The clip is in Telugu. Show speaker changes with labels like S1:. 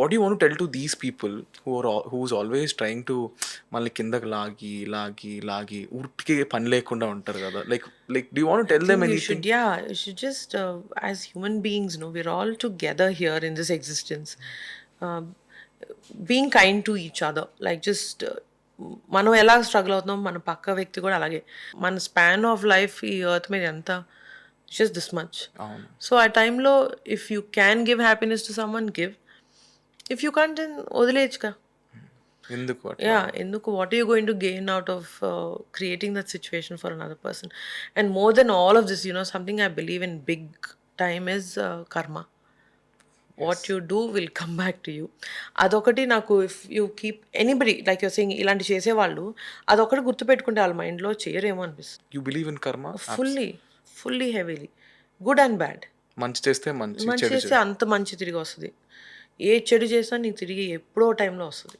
S1: what you want tell to these people who are who's always trying to మళ్ళీ కిందకి లాగి లాగి లాగి ఉట్టికి పని లేకుండా ఉంటారు కదా like like do want tell them
S2: we
S1: anything
S2: should yeah you should just uh, as human beings no we're all together here in this existence um, being kind to each other like just uh, మనం ఎలా స్ట్రగుల్ అవుతున్నాం మన పక్క వ్యక్తి కూడా అలాగే మన స్పాన్ ఆఫ్ లైఫ్ ఈ ఎర్త్ మీద ఎంత జస్ట్ దిస్ మచ్
S1: అవును
S2: సో ఆ టైంలో if you can give happiness to someone give if you can't then
S1: ఎందుకు
S2: యా ఎందుకు? What you going to gain out of creating that situation for another person and more than all of this you know something I believe in big time is karma what you do will come back to you అదొకటి నాకు if you keep anybody like your sing ఇలాంటి చేసేవాళ్ళు అదొకటి గుర్తుపెట్టుకుంటే వాళ్ళ మైండ్లో చేయరేమో అనిపిస్తుంది.
S1: You believe in karma
S2: fully fully heavily good and bad
S1: మంచి చేస్తే మంచి
S2: మంచి చేస్తే. అంత మంచి తిరిగి వస్తుంది. ఏ చెడు చేసినా నీకు తిరిగి ఎప్పుడో టైంలో వస్తుంది.